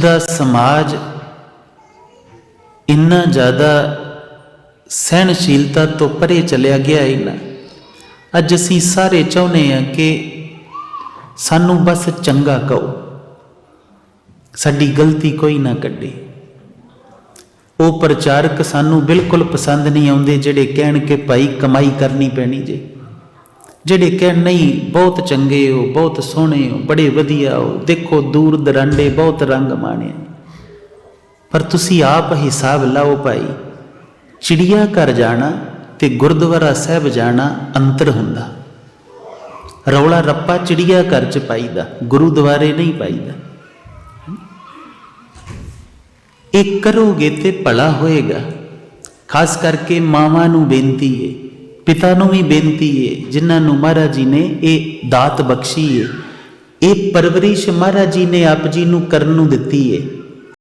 ਦਾ ਸਮਾਜ ਇੰਨਾ ਜ਼ਿਆਦਾ ਸਹਿਣਸ਼ੀਲਤਾ ਤੋਂ ਪਰੇ ਚਲਿਆ ਗਿਆ ਹੈ ਨਾ। ਅੱਜ ਅਸੀਂ ਸਾਰੇ ਚਾਹੁੰਦੇ ਹਾਂ ਕਿ ਸਾਨੂੰ ਬਸ ਚੰਗਾ ਕਹੋ। ਸਾਡੀ ਗਲਤੀ ਕੋਈ ਨਾ ਕੱਢੇ। ਉਹ ਪ੍ਰਚਾਰਕ ਸਾਨੂੰ ਬਿਲਕੁਲ ਪਸੰਦ ਨਹੀਂ ਆਉਂਦੇ ਜਿਹੜੇ ਕਹਿਣ ਕਿ ਭਾਈ ਕਮਾਈ ਕਰਨੀ ਪੈਣੀ ਜੇ। ਜਿਹੜੇ ਕਹਿਣ ਨਹੀਂ, ਬਹੁਤ ਚੰਗੇ ਹੋ, ਬਹੁਤ ਸੋਹਣੇ ਹੋ, ਬੜੇ ਵਧੀਆ ਹੋ, ਦੇਖੋ ਦੂਰ ਦਰਾਂਡੇ ਬਹੁਤ ਰੰਗ ਮਾਣੇ ਪਰ ਤੁਸੀਂ ਆਪ ਹਿਸਾਬ ਲਾਓ ਭਾਈ ਚਿੜੀਆ ਘਰ ਜਾਣਾ ਤੇ ਗੁਰਦੁਆਰਾ ਸਾਹਿਬ ਜਾਣਾ ਅੰਤਰ ਹੁੰਦਾ। ਰੌਲਾ ਰੱਪਾ ਚਿੜੀਆ ਘਰ ਚ ਪਾਈਦਾ, ਗੁਰਦੁਆਰੇ ਨਹੀਂ ਪਾਈਦਾ। ਇਹ ਕਰੋਗੇ ਤੇ ਭਲਾ ਹੋਏਗਾ। ਖਾਸ ਕਰਕੇ ਮਾਵਾਂ ਨੂੰ ਬੇਨਤੀ ਏ ਪਿਤਾ ਨੂੰ ਵੀ ਬੇਨਤੀ ਏ, ਜਿਨ੍ਹਾਂ ਨੂੰ ਮਹਾਰਾਜ ਜੀ ਨੇ ਇਹ ਦਾਤ ਬਖਸ਼ੀ ਏ। ਇਹ ਪਰਵਰਿਸ਼ ਮਹਾਰਾਜ ਜੀ ਨੇ ਆਪ ਜੀ ਨੂੰ ਕਰਨ ਨੂੰ ਦਿੱਤੀ ਏ।